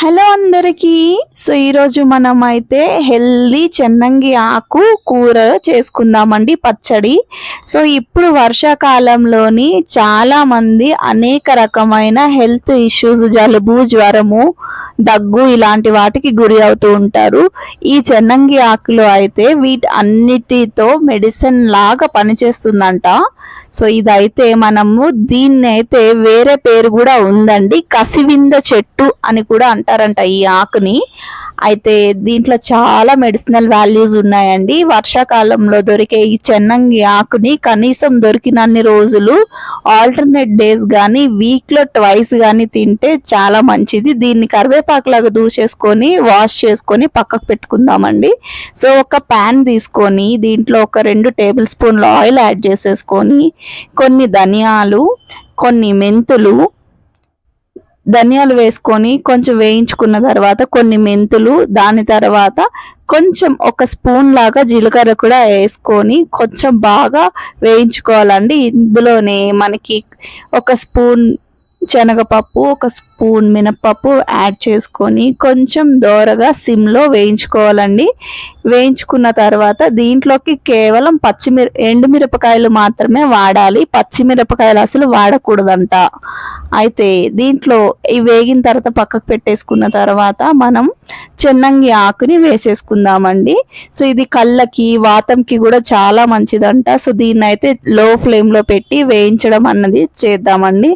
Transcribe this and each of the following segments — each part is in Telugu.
హలో అందరికీ. సో ఈరోజు మనం అయితే హెల్దీ చెన్నంగి ఆకు కూర చేసుకుందామండి పచ్చడి. సో ఇప్పుడు వర్షాకాలంలోని చాలామంది అనేక రకమైన హెల్త్ ఇష్యూస్ జలుబు జ్వరము దగ్గు ఇలాంటి వాటికి గురి అవుతూ ఉంటారు. ఈ చెన్నంగి ఆకులు అయితే వీటి అన్నిటితో మెడిసిన్ లాగా పనిచేస్తుందంట. సో ఇదైతే మనము దీన్ని అయితే వేరే పేరు కూడా ఉందండి. కసివింద చెట్టు అని కూడా అంటారంట ఈ ఆకుని. అయితే దీంట్లో చాలా మెడిసినల్ వాల్యూస్ ఉన్నాయండి. వర్షాకాలంలో దొరికే ఈ చెన్నంగి ఆకుని కనీసం దొరికినన్ని రోజులు ఆల్టర్నేట్ డేస్ కానీ వీక్లో ట్వైస్ కానీ తింటే చాలా మంచిది. దీన్ని కరివేపాకులాగా దూసేసుకొని వాష్ చేసుకొని పక్కకు పెట్టుకుందామండి. సో ఒక ప్యాన్ తీసుకొని దీంట్లో ఒక రెండు టేబుల్ స్పూన్ల ఆయిల్ యాడ్ చేసేసుకొని కొన్ని ధనియాలు కొన్ని మెంతులు ధనియాలు వేసుకొని కొంచెం వేయించుకున్న తర్వాత కొన్ని మెంతులు దాని తర్వాత కొంచెం ఒక స్పూన్ లాగా జీలకర్ర కూడా వేసుకొని కొంచెం బాగా వేయించుకోవాలండి. ఇందులోనే మనకి ఒక స్పూన్ శనగపప్పు ఒక స్పూన్ మినపప్పు యాడ్ చేసుకొని కొంచెం దోరగా సిమ్లో వేయించుకోవాలండి. వేయించుకున్న తర్వాత దీంట్లోకి కేవలం పచ్చిమిర ఎండుమిరపకాయలు మాత్రమే వాడాలి. పచ్చిమిరపకాయలు అసలు వాడకూడదంట. అయితే దీంట్లో ఇవి వేగిన తర్వాత పక్కకు పెట్టేసుకున్న తర్వాత మనం చెన్నంగి ఆకుని వేసేసుకుందామండి. సో ఇది కళ్ళకి వాతంకి కూడా చాలా మంచిదంట. సో దీన్ని అయితే లో ఫ్లేమ్లో పెట్టి వేయించడం అన్నది చేద్దామండి.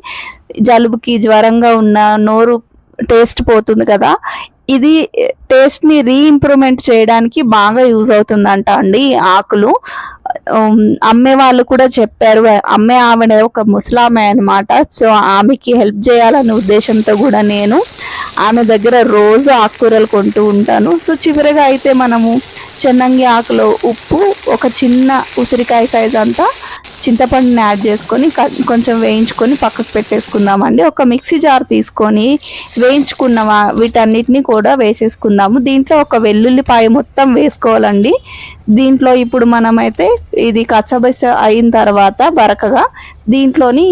జలుబుకి జ్వరంగా ఉన్న నోరు టేస్ట్ పోతుంది కదా. ఇది టేస్ట్ని రీఇంప్రూవ్మెంట్ చేయడానికి బాగా యూజ్ అవుతుందంట అండి ఆకులు. అమ్మే వాళ్ళు కూడా చెప్పారు. అమ్మే ఆమె ఒక ముసలామె అనమాట సో ఆమెకి హెల్ప్ చేయాలనే ఉద్దేశంతో కూడా నేను ఆమె దగ్గర రోజు ఆకుకూరలు కొంటూ ఉంటాను. సో చివరిగా అయితే మనము చెన్నంగి ఆకులో ఉప్పు ఒక చిన్న ఉసిరికాయ సైజ్ అంతా చింతపండుని యాడ్ చేసుకొని కొంచెం వేయించుకొని పక్కకు పెట్టేసుకుందామండి. ఒక మిక్సీ జార్ తీసుకొని వేయించుకున్న వీటన్నిటిని కూడా వేసేసుకుందాము. దీంట్లో ఒక వెల్లుల్లిపాయ మొత్తం వేసుకోవాలండి. దీంట్లో ఇప్పుడు మనమైతే ఇది కసబస అయిన తర్వాత బరకగా దీంట్లోని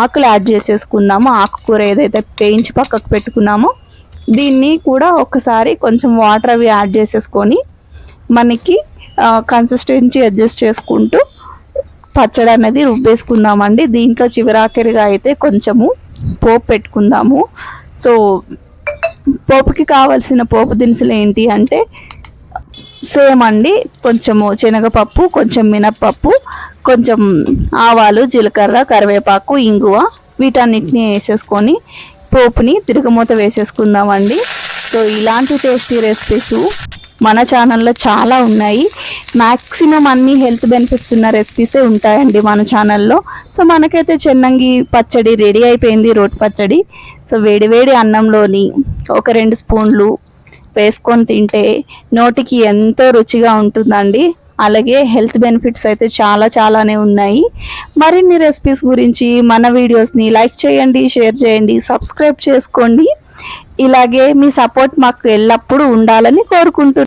ఆకులు యాడ్ చేసేసుకుందాము. ఆకుకూర ఏదైతే వేయించి పక్కకు పెట్టుకున్నామో దీన్ని కూడా ఒకసారి కొంచెం వాటర్ అవి యాడ్ చేసేసుకొని మనకి కన్సిస్టెన్సీ అడ్జస్ట్ చేసుకుంటూ పచ్చడి అనేది రుబ్బేసుకుందామండి. దీంట్లో చివరాఖరిగా అయితే కొంచెము పోపు పెట్టుకుందాము. సో పోపుకి కావాల్సిన పోపు దినుసులు ఏంటి అంటే సేమ్ అండి. కొంచెము శనగపప్పు కొంచెం మినప్పప్పు కొంచెం ఆవాలు జీలకర్ర కరివేపాకు ఇంగువ వీటన్నిటిని వేసేసుకొని పోపుని తిరుగుమూత వేసేసుకుందామండి. సో ఇలాంటి టేస్టీ రెసిపీస్ మన ఛానల్లో చాలా ఉన్నాయి. మ్యాక్సిమం అన్ని హెల్త్ బెనిఫిట్స్ ఉన్న రెసిపీసే ఉంటాయండి మన ఛానల్లో సో మనకైతే చెన్నంగి పచ్చడి రెడీ అయిపోయింది రోటి పచ్చడి. సో వేడివేడి అన్నంలోని ఒక రెండు స్పూన్లు వేసుకొని తింటే నోటికి ఎంతో రుచిగా ఉంటుందండి. అలాగే హెల్త్ బెనిఫిట్స్ అయితే చాలా చాలానే ఉన్నాయి. మరిన్ని రెసిపీస్ గురించి మన వీడియోస్ని లైక్ చేయండి షేర్ చేయండి సబ్స్క్రైబ్ చేసుకోండి. ఇలాగే మీ సపోర్ట్ మాకు ఎల్లప్పుడూ ఉండాలని కోరుకుంటున్నాను